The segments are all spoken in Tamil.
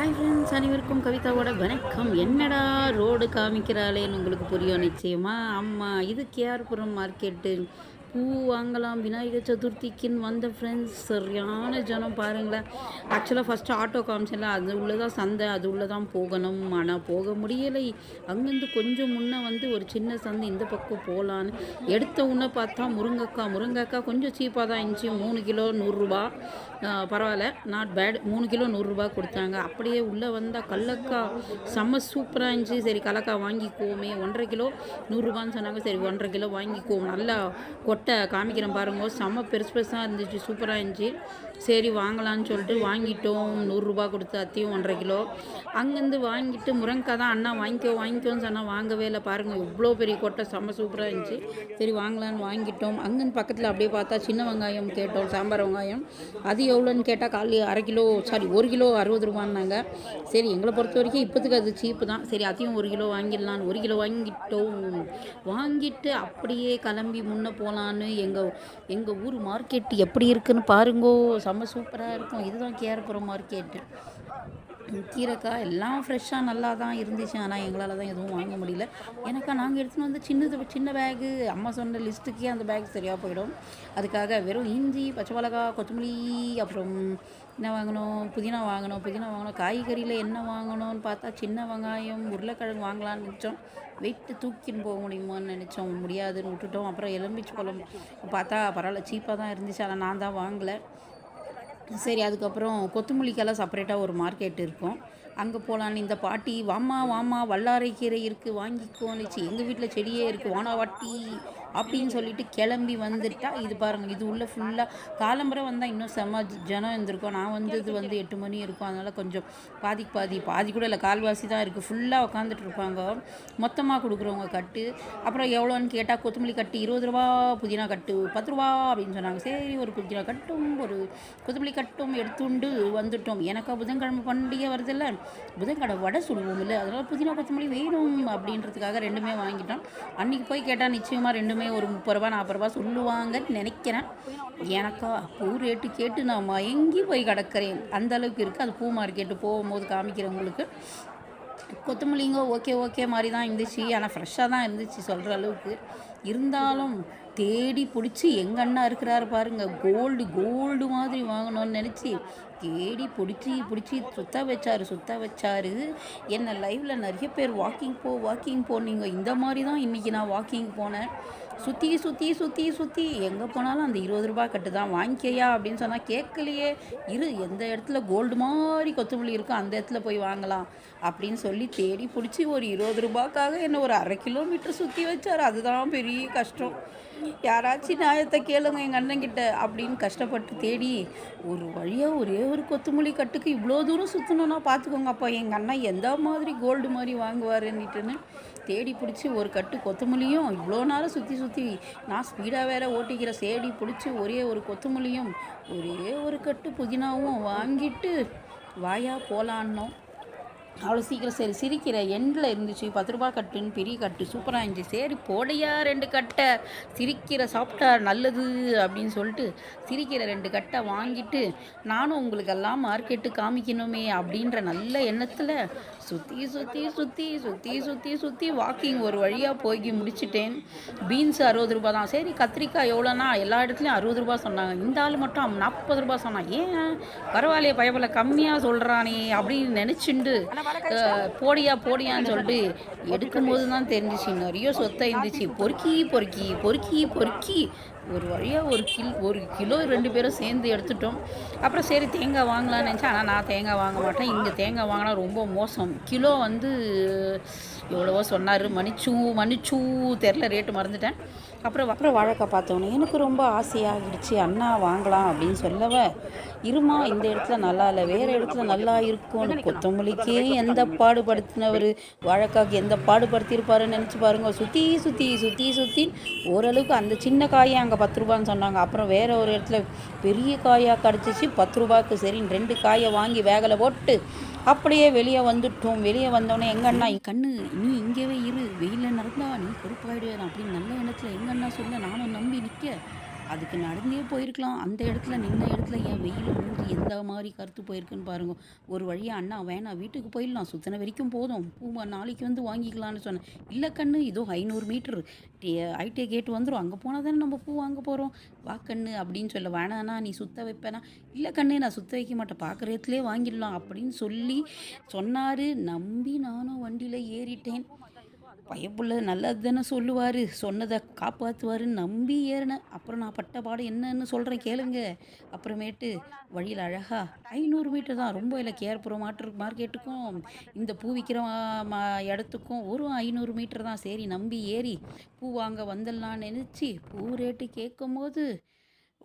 ஹாய் ஃப்ரெண்ட்ஸ் அனைவருக்கும் கவிதாவோட வணக்கம். என்னடா ரோடு காமிக்கிறாளேன்னு உங்களுக்கு புரியும் நிச்சயமா? ஆமாம் இது கேஆர்புரம் மார்க்கெட்டு பூ வாங்கலாம் விநாயகர் சதுர்த்திக்குன்னு வந்த ஃப்ரெண்ட்ஸ் சரியான ஜனம் பாருங்களேன். ஆக்சுவலாக ஃபஸ்ட்டு ஆட்டோ காமிச்சல அது உள்ளே தான் சந்தை அது உள்ளே தான் போகணும். ஆனால் போக முடியலை. அங்கேருந்து கொஞ்சம் முன்னே வந்து ஒரு சின்ன சந்தை இந்த பக்கம் போகலான்னு எடுத்த உடனே பார்த்தா முருங்கக்காய் முருங்கக்காய் கொஞ்சம் சீப்பாக தான் இருந்துச்சு. மூணு கிலோ நூறுரூபா பரவாயில்ல. நாட் பேட் மூணு கிலோ நூறுரூபா கொடுத்தாங்க. அப்படியே உள்ளே வந்தால் கல்லக்காய் செம்ம சூப்பராக இருந்துச்சு. சரி கல்லக்காய் வாங்கிக்குவோமே. ஒன்றரை கிலோ நூறுரூபான்னு சொன்னாங்க. சரி ஒன்றரை கிலோ வாங்கிக்குவோம். நல்லா கொட்டை காமிக்கிறேன் பாருங்க. செம்ம பெருசு பெருசாக இருந்துச்சு. சூப்பராக இருந்துச்சு. சரி வாங்கலான்னு சொல்லிட்டு வாங்கிட்டோம். நூறுரூபா கொடுத்து அத்தையும் ஒன்றரை கிலோ. அங்கேருந்து வாங்கிட்டு முருங்கக்காய் தான் அண்ணா வாங்கிக்கோ வாங்கிக்கோன்னு சொன்னால் வாங்கவே இல்லை. பாருங்கள் இவ்வளோ பெரிய கொட்டை செம்ம சூப்பராக இருந்துச்சு. சரி வாங்கலான்னு வாங்கிட்டோம். அங்கேருந்து பக்கத்தில் அப்படியே பார்த்தா சின்ன வெங்காயம் கேட்டோம் சாம்பார் வெங்காயம். அது எவ்வளோன்னு கேட்டால் கால் அரை கிலோ சாரி ஒரு கிலோ அறுபது ரூபான்னாங்க. சரி எங்களை பொறுத்த வரைக்கும் இப்போதுக்கு அது சீப்பு தான். சரி அதையும் ஒரு கிலோ வாங்கிடலான்னு ஒரு கிலோ வாங்கிட்டோம். வாங்கிட்டு அப்படியே கிளம்பி முன்னே போகலான்னு எங்கள் எங்கள் ஊர் மார்க்கெட் எப்படி இருக்குன்னு பாருங்கோ செம்ம சூப்பராக இருக்கும். இதுதான் கேரப்புரம் மார்க்கெட்டு கீரைக்காய் எல்லாம் ஃப்ரெஷ்ஷாக நல்லா தான் இருந்துச்சு. ஆனால் எங்களால் தான் எதுவும் வாங்க முடியல. எனக்கா நாங்கள் எடுத்துன்னு வந்து சின்னது சின்ன பேகு அம்மா சொன்ன லிஸ்ட்டுக்கே அந்த பேக் சரியாக போயிடும். அதுக்காக வெறும் இஞ்சி பச்சை மிளகா கொத்தமல்லி அப்புறம் என்ன வாங்கணும்? புதினா வாங்கணும். புதினா வாங்கணும். காய்கறியில் என்ன வாங்கணும்னு பார்த்தா சின்ன வெங்காயம் உருளைக்கிழங்கு வாங்கலாம்னு நினச்சோம். வெயிட்டு தூக்கின்னு போக முடியுமான்னு நினச்சோம். முடியாதுன்னு விட்டுட்டோம். அப்புறம் எலும்பிச்சு பழம் பார்த்தா பரவாயில்ல சீப்பாக தான் இருந்துச்சு. ஆனால் நான் தான் வாங்கலை. சரி அதுக்கப்புறம் கொத்தமல்லிக்கெல்லாம் செப்பரேட்டாக ஒரு மார்க்கெட் இருக்கும். அங்கே போகலான்னு இந்த பாட்டி வாமா வாமா வல்லாரை கீரை இருக்குது வாங்கிக்கோனுச்சு எங்கள் வீட்டில் செடியே இருக்குது வானாவாட்டி அப்படின்னு சொல்லிட்டு கிளம்பி வந்துட்டா. இது பாருங்கள் இது உள்ள ஃபுல்லாக காலம்பரம் வந்தால் இன்னும் செம்ம ஜனம் இருந்திருக்கும். நான் வந்தது வந்து எட்டு மணி இருக்கும். அதனால் கொஞ்சம் பாதிக்கு பாதி பாதி கூட இல்லை கால்வாசி தான் இருக்குது ஃபுல்லாக உட்காந்துட்டு இருப்பாங்க. மொத்தமாக கொடுக்குறவங்க கட்டு. அப்புறம் எவ்வளோன்னு கேட்டால் கொத்தமல்லி கட்டு இருபது ரூபா புதினா கட்டு பத்து ரூபா அப்படின்னு சொன்னாங்க. சரி ஒரு புதினா கட்டும் ஒரு கொத்தமல்லி கட்டும் எடுத்துண்டு வந்துட்டோம். எனக்கா புதன்கிழமை பண்டிகை வருதில்ல புதன்கிழமை வடை சுடுவோம் இல்லை. அதனால் புதினா கொத்தமல்லி வேணும் அப்படின்றதுக்காக ரெண்டுமே வாங்கிட்டோம். அன்றைக்கி போய் கேட்டால் நிச்சயமாக ரெண்டுமே ஒரு முப்பது ரூபா நாற்பது ரூபா சொல்லுவாங்கன்னு நினைக்கிறேன். எனக்கா? பூ ரேட்டு கேட்டு நான் மயங்கி போய் கிடக்கிறேன். அந்தளவுக்கு இருக்குது அது பூ மார்க்கெட்டு போகும்போது காமிக்கிறவங்களுக்கு. கொத்தமல்லிங்க ஓகே ஓகே மாதிரி தான் இருந்துச்சு ஆனால் ஃப்ரெஷ்ஷாக தான் இருந்துச்சு சொல்கிற அளவுக்கு. இருந்தாலும் தேடி பிடிச்சி எங்கள் அண்ணா இருக்கிறாரு பாருங்க. கோல்டு கோல்டு மாதிரி வாங்கணும்னு நினச்சி தேடி பிடிச்சி பிடிச்சி சுத்த வச்சார் சுத்த வச்சாரு. என்னை லைவில் நிறைய பேர் வாக்கிங் போ வாக்கிங் போனீங்க இந்த மாதிரி தான் இன்றைக்கி நான் வாக்கிங் போனேன். சுற்றி சுற்றி சுற்றி சுற்றி எங்கே போனாலும் அந்த இருபது ரூபாய் கட்டு தான் வாங்கிக்கையா அப்படின்னு சொன்னால் கேட்கலையே. இரு எந்த இடத்துல கோல்டு மாதிரி கொத்தமல்லி இருக்கோ அந்த இடத்துல போய் வாங்கலாம் அப்படின்னு சொல்லி தேடி பிடிச்சி ஒரு இருபது ரூபாக்காக என்ன ஒரு அரை கிலோமீட்டர் சுற்றி வச்சார். அதுதான் பெரிய கஷ்டம். யாராச்சும் நியாயத்தை கேளுங்க எங்கள் அண்ணன்கிட்ட அப்படின்னு கஷ்டப்பட்டு தேடி ஒரு வழியாக ஒரே ஒரு கொத்தமல்லி கட்டுக்கு இவ்வளோ தூரம் சுற்றணுன்னா பார்த்துக்கோங்க அப்போ. எங்கள் அண்ணன் எந்த மாதிரி கோல்டு மாதிரி வாங்குவாருன்னுட்டுன்னு தேடி பிடிச்சி ஒரு கட்டு கொத்தமல்லியும் இவ்வளோ நேரம் சுற்றி சுற்றி நான் ஸ்பீடாக வேற ஓட்டிக்கிற தேடி பிடிச்சி ஒரே ஒரு கொத்தமல்லியும் ஒரே ஒரு கட்டு புதினாவும் வாங்கிட்டு வாயா போலான்னோம். அவ்வளோ சீக்கிரம் சரி சிரிக்கிற எண்டில் இருந்துச்சு. பத்து ரூபா கட்டுன்னு பெரிய கட்டு சூப்பராக இருந்துச்சு. சரி போடையா ரெண்டு கட்டை. சிரிக்கிற சாப்பிட்டா நல்லது அப்படின்னு சொல்லிட்டு சிரிக்கிற ரெண்டு கட்டை வாங்கிட்டு நானும் உங்களுக்கெல்லாம் மார்க்கெட்டு காமிக்கணுமே அப்படின்ற நல்ல எண்ணத்தில் சுற்றி சுற்றி சுற்றி சுற்றி சுற்றி சுற்றி வாக்கிங் ஒரு வழியாக போய் முடிச்சிட்டேன். பீன்ஸ் அறுபது ரூபா தான். சரி கத்திரிக்காய் எவ்வளோனா எல்லா இடத்துலையும் அறுபது ரூபா சொன்னாங்க. இந்த ஆள் மட்டும் நாற்பது ரூபா சொன்னான். ஏன்? பரவாயில்லையே பயபல கம்மியாக சொல்கிறானே அப்படின்னு நினச்சிண்டு போடியா போடியான்னு சொல்லிட்டு எடுக்கும்போது தான் தெரிஞ்சிச்சு. நிறைய சொத்தை இருந்துச்சு. பொறுக்கி பொறுக்கி பொறுக்கி பொறுக்கி. ஒரு வழியாக ஒரு கில் ஒரு கிலோ ரெண்டு பேரும் சேர்ந்து எடுத்துட்டோம். அப்புறம் சரி தேங்காய் வாங்கலாம்னு நினச்சேன். ஆனால் நான் தேங்காய் வாங்க மாட்டேன். இங்கே தேங்காய் வாங்கினா ரொம்ப மோசம். கிலோ வந்து எவ்வளவோ சொன்னார். மன்னிச்சு மன்னிச்சு. தெரில ரேட்டு மறந்துட்டேன். அப்புறம் அப்புறம் வாழைக்காய் பார்த்தோன்னே எனக்கு ரொம்ப ஆசையாகிடுச்சு அண்ணா வாங்கலாம் அப்படின்னு சொல்லவ இருமா இந்த இடத்துல நல்லா இல்லை வேறு இடத்துல நல்லா இருக்கும்னு கொத்தமல்லிக்கே எந்த பாடுபடுத்தினவர் வாழைக்காய்க்கு எந்த பாடுபடுத்தியிருப்பாருன்னு நினச்சி பாருங்க. சுற்றி சுற்றி சுற்றி சுற்றி ஓரளவுக்கு அந்த சின்ன காயை அங்கே பத்து ரூபான்னு சொன்னாங்க. அப்புறம் வேறு ஒரு இடத்துல பெரிய காயாக கிடச்சிச்சு பத்து ரூபாய்க்கு சரின்னு ரெண்டு காயை வாங்கி வேகலை போட்டு அப்படியே வெளியே வந்துட்டோம். வெளியே வந்தோடனே எங்கண்ணா அண்ணா கண்ணு நீ இங்கேவே இரு வெயிலில் நடந்தா நீ பொறுப்பாயிடுவேன் அப்படின்னு நல்ல எண்ணத்தில் எங்கள் அண்ணா சொல்ல நானும் நம்பி நிற்க அதுக்கு நடந்தே போயிருக்கலாம். அந்த இடத்துல நின்ன இடத்துல என் வெயில் மூஞ்சி எந்த மாதிரி கருத்து போயிருக்குன்னு பாருங்க. ஒரு வழியாக அண்ணா வேணாம் வீட்டுக்கு போயிடலாம். சுத்தின வரைக்கும் போதும். பூ நாளைக்கு வந்து வாங்கிக்கலாம்னு சொன்னேன். இல்லை கண்ணு இதோ ஐநூறு மீட்ரு ஐடிஐ கேட்டு வந்துடும் அங்கே போனால் தானே நம்ம பூ வாங்க போகிறோம் வா கண்ணு அப்படின்னு சொல்ல வேணாண்ணா நீ சுத்த வைப்பேனா? இல்லை கண்ணு நான் சுத்த வைக்க மாட்டேன். பார்க்குற இடத்துலேயே வாங்கிடலாம். அப்படின்னு சொல்லி சொன்னார். நம்பி நானும் வண்டியில் ஏறிட்டேன். பயப்புள்ள நல்லது தானே சொல்லுவார். சொன்னதை காப்பாற்றுவாருன்னு நம்பி ஏறினேன் அப்புறம் நான் பட்ட பாடம் என்னன்னு சொல்கிறேன் கேளுங்க. அப்புறமேட்டு வழியில் அழகா ஐநூறு மீட்டர் தான். ரொம்ப இல்லை கேர்புரம் மாட்டு மார்க்கெட்டுக்கும் இந்த பூ விற்கிற மா- இடத்துக்கும் ஒரு ஐநூறு மீட்டர் தான். சரி நம்பி ஏறி பூ வாங்க வந்துடலான்னு நினச்சி பூ ரேட்டு கேட்கும் போது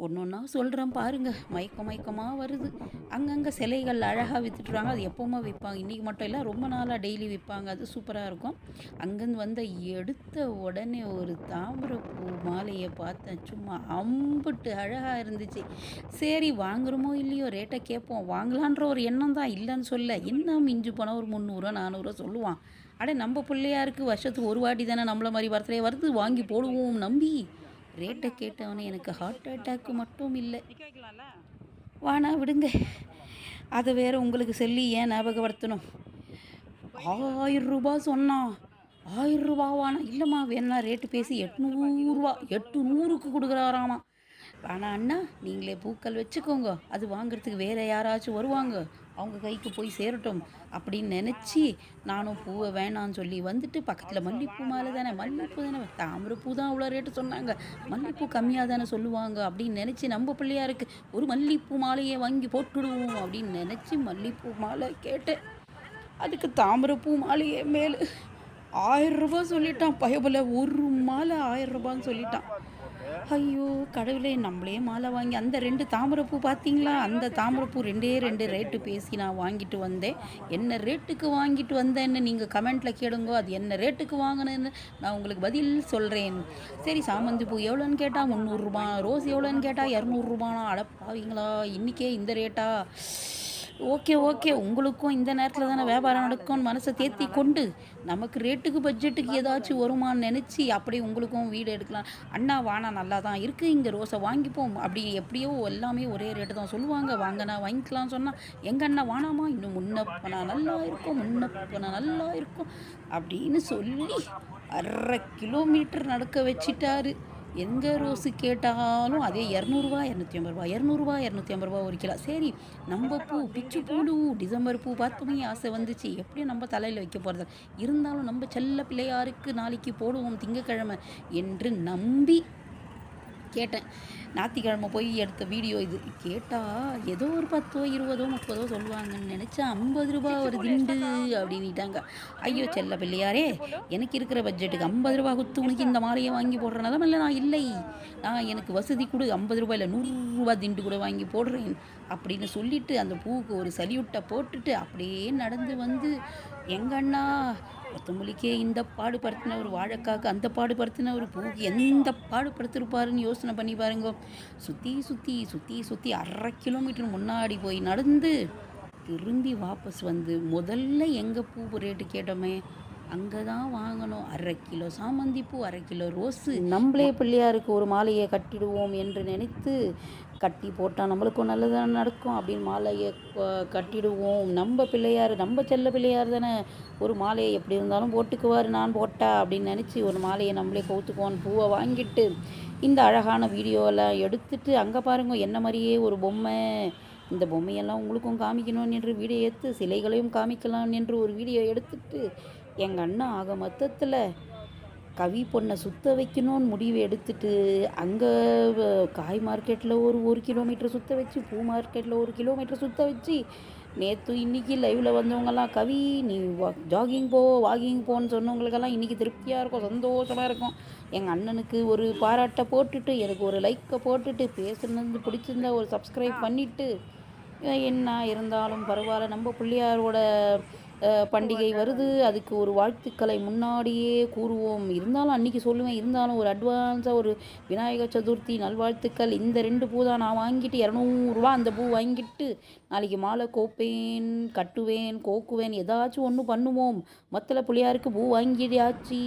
ஒன்று ஒன்றா சொல்கிறேன் பாருங்கள் மயக்க மயக்கமாக வருது. அங்கங்கே சிலைகள் அழகாக விற்றுட்ருவாங்க அது எப்போவுமே விற்பாங்க இன்றைக்கி மட்டும் இல்லை ரொம்ப நாளாக டெய்லி விற்பாங்க அது சூப்பராக இருக்கும். அங்கேருந்து வந்த எடுத்த உடனே ஒரு தாமரைப்பூ மாலையை பார்த்தேன். சும்மா அம்புட்டு அழகாக இருந்துச்சு. சரி வாங்குறோமோ இல்லையோ ரேட்டை கேட்போம். வாங்கலான்ற ஒரு எண்ணம் தான் இல்லைன்னு சொல்ல. என்ன மிஞ்சு போனால் ஒரு முந்நூறுரூவா நானூறுரூவா சொல்லுவான். அட நம்ம பிள்ளையாருக்கு வருஷத்துக்கு ஒரு வாட்டி தானே நம்மளை மாதிரி பர்த்டே வருது. வாங்கி போடுவோம் நம்பி. ரேட்டை கேட்டவனே எனக்கு ஹார்ட் அட்டாக்கு மட்டும் இல்லை. வானா விடுங்க. அதை வேற உங்களுக்கு சொல்லி ஏன் ஞாபகப்படுத்தணும்? ஆயிரம் ரூபாய் சொன்னான் ஆயிரம் ரூபாவானா இல்லைம்மா வேணா ரேட்டு பேசி எட்நூறுரூவா எட்டு நூறுக்கு கொடுக்குறாராமா. ஆனால் அண்ணா நீங்களே பூக்கள் வச்சுக்கோங்க. அது வாங்குறதுக்கு வேற யாராச்சும் வருவாங்க. அவங்க கைக்கு போய் சேரட்டும் அப்படின்னு நினச்சி நானும் பூவை வேணான்னு சொல்லி வந்துட்டு பக்கத்தில் மல்லிப்பூ மாலை தானே மல்லிப்பூ தானே? தாமரைப்பூ தான் அவ்வளோ ரேட்டு சொன்னாங்க. மல்லிப்பூ கம்மியாக தானே சொல்லுவாங்க அப்படின்னு நினச்சி நம்ம பிள்ளையாருக்கு ஒரு மல்லிப்பூ மாலையை வாங்கி போட்டுடுவோம் அப்படின்னு நினச்சி மல்லிப்பூ மாலை கேட்டேன். அதுக்கு தாமரைப்பூ மாலையே மேலே ஆயிரம் ரூபாய் சொல்லிட்டான். பயபுல ஒரு மாலை ஆயிரம் ரூபான்னு சொல்லிட்டான். ஐயோ கடவுளே நம்மளே மாலை வாங்கி அந்த ரெண்டு தாமரைப்பூ பார்த்தீங்களா அந்த தாமரைப்பூ ரெண்டே ரெண்டு ரேட்டு பேசி நான் வாங்கிட்டு வந்தேன். என்ன ரேட்டுக்கு வாங்கிட்டு வந்தேன்னு நீங்கள் கமெண்ட்டில் கேளுங்க அது என்ன ரேட்டுக்கு வாங்கினேன்னு நான் உங்களுக்கு பதில் சொல்கிறேன் சரி சாமந்தி பூ எவ்வளோன்னு கேட்டால் முந்நூறுரூபா ரோஸ் எவ்வளோன்னு கேட்டால் இரநூறுபானா அடப்பாவீங்களா இன்றைக்கே இந்த ரேட்டா ஓகே ஓகே. உங்களுக்கும் இந்த நேரத்தில் தானே வியாபாரம் நடக்கும்னு மனசை தேத்தி கொண்டு நமக்கு ரேட்டுக்கு பட்ஜெட்டுக்கு ஏதாச்சும் வருமான்னு நினச்சி அப்படி உங்களுக்கும் வீடு எடுக்கலாம். அண்ணா வானா நல்லா தான் இருக்குது இங்கே ரோஸை வாங்கிப்போம். அப்படி எப்படியோ எல்லாமே ஒரே ரேட்டு தான் சொல்லுவாங்க. வாங்கண்ணா வாங்கிக்கலாம் சொன்னால் எங்கள் அண்ணா வானாமா இன்னும் முன்னப்பனா நல்லா இருக்கும் முன்னப்பனா நல்லா இருக்கும். அப்படின்னு சொல்லி அரை கிலோமீட்டர் நடக்க வச்சிட்டாரு. எங்கே ரோஸு கேட்டாலும் அதே இரநூறுவா இரநூத்தி ஐம்பது ரூபா இரநூறுவா இரநூத்தி ஐம்பது ரூபா ஒரு கிலோ சரி நம்ம பூ பிச்சு பூடு டிசம்பர் பூ பார்த்தோமே ஆசை வந்துச்சு. எப்படியும் நம்ம தலையில் வைக்க போகிறது இருந்தாலும் நம்ம செல்ல பிள்ளையாருக்கு நாளைக்கு போடுவோம் திங்கக்கிழமை என்று நம்பி கேட்டேன். ஞாத்திக்கிழமை போய் எடுத்த வீடியோ இது. கேட்டால் ஏதோ ஒரு பத்தோ இருபதோ முப்பதோ சொல்லுவாங்கன்னு நினச்சா ஐம்பது ரூபா ஒரு திண்டு அப்படின்ட்டாங்க ஐயோ செல்ல பிள்ளையாரே எனக்கு இருக்கிற பட்ஜெட்டுக்கு ஐம்பது ரூபா கொடுத்து உனக்கு இந்த மாலையை வாங்கி போடுற நிலமில்ல நான் இல்லை. நான் எனக்கு வசதி கொடு ஐம்பது ரூபாயில் நூறுரூவா திண்டு கூட வாங்கி போடுறேன் அப்படின்னு சொல்லிட்டு அந்த பூவுக்கு ஒரு சல்யூட்டை போட்டுட்டு அப்படியே நடந்து வந்து எங்க அண்ணா கொத்தமல்லிக்கே இந்த பாடுபடுத்தினவர் வாழைக்காக்கு அந்த பாடுபடுத்தினவர் ஒரு எந்த பாடுபடுத்திருப்பாருன்னு யோசனை பண்ணி பாருங்க. சுற்றி சுற்றி சுற்றி சுற்றி அரை கிலோமீட்டர் முன்னாடி போய் நடந்து திரும்பி வாபஸ் வந்து முதல்ல எங்கே பூ ரேட்டு கேட்டோமே அங்கே தான் வாங்கணும். அரை கிலோ சாமந்தி பூ அரை கிலோ ரோஸு. நம்மளே பிள்ளையாருக்கு ஒரு மாலையை கட்டிடுவோம் என்று நினைத்து கட்டி போட்டால் நம்மளுக்கும் நல்லதாக நடக்கும் அப்படின்னு மாலையை கட்டிடுவோம். நம்ம பிள்ளையார் நம்ம செல்ல பிள்ளையார் தானே. ஒரு மாலையை எப்படி இருந்தாலும் போட்டுக்குவார் நான் போட்டா அப்படின்னு நினச்சி ஒரு மாலையை நம்மளே கவுத்துக்குவோம். பூவை வாங்கிட்டு இந்த அழகான வீடியோவெல்லாம் எடுத்துட்டு அங்கே பாருங்க என்ன மாதிரியே ஒரு பொம்மை. இந்த பொம்மையெல்லாம் உங்களுக்கும் காமிக்கணும் என்று வீடியோ எடுத்து சிலைகளையும் காமிக்கலாம் என்று ஒரு வீடியோ எடுத்துட்டு எங்கள் அண்ணன் ஆக மொத்தத்தில் கவி பொண்ணை சுத்த வைக்கணும்னு முடிவு எடுத்துட்டு அங்கே காய் மார்க்கெட்டில் ஒரு ஒரு கிலோமீட்டர் சுத்த வச்சு பூ மார்க்கெட்டில் ஒரு கிலோமீட்டர் சுத்த வச்சு நேற்று இன்னைக்கு லைவில் வந்தவங்கெல்லாம் கவி நீ ஜாகிங் போ வாக்கிங் போன்னு சொன்னவங்களுக்கெல்லாம் இன்றைக்கி திருப்தியாக இருக்கும் சந்தோஷமாக இருக்கும். எங்கள் அண்ணனுக்கு ஒரு பாராட்டை போட்டுட்டு எனக்கு ஒரு லைக்கை போட்டுட்டு பேசுனது பிடிச்சிருந்தா ஒரு சப்ஸ்கிரைப் பண்ணிவிட்டு என்ன இருந்தாலும் பரவாயில்ல நம்ம பிள்ளையாரோட பண்டிகை வருது. அதுக்கு ஒரு வாழ்த்துக்களை முன்னாடியே கூறுவோம். இருந்தாலும் அன்றைக்கி சொல்லுவேன் இருந்தாலும் ஒரு அட்வான்ஸாக ஒரு விநாயகர் சதுர்த்தி நல்வாழ்த்துக்கள் இந்த ரெண்டு பூ தான் நான் வாங்கிட்டு இரநூறுவா அந்த பூ வாங்கிட்டு நாளைக்கு மாலை கோப்பேன் கட்டுவேன் கோக்குவேன் ஏதாச்சும் ஒன்று பண்ணுவோம். மொத்தல பிள்ளையாருக்கு பூ வாங்கியாச்சு.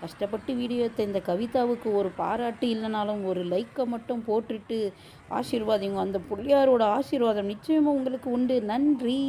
கஷ்டப்பட்டு வீடியோ இந்த கவிதாவுக்கு ஒரு பாராட்டு இல்லைனாலும் ஒரு லைக்கை மட்டும் போட்டுட்டு ஆசீர்வாதிங்க அந்த பிள்ளையாரோட ஆசீர்வாதம் நிச்சயமாக உங்களுக்கு உண்டு. நன்றி.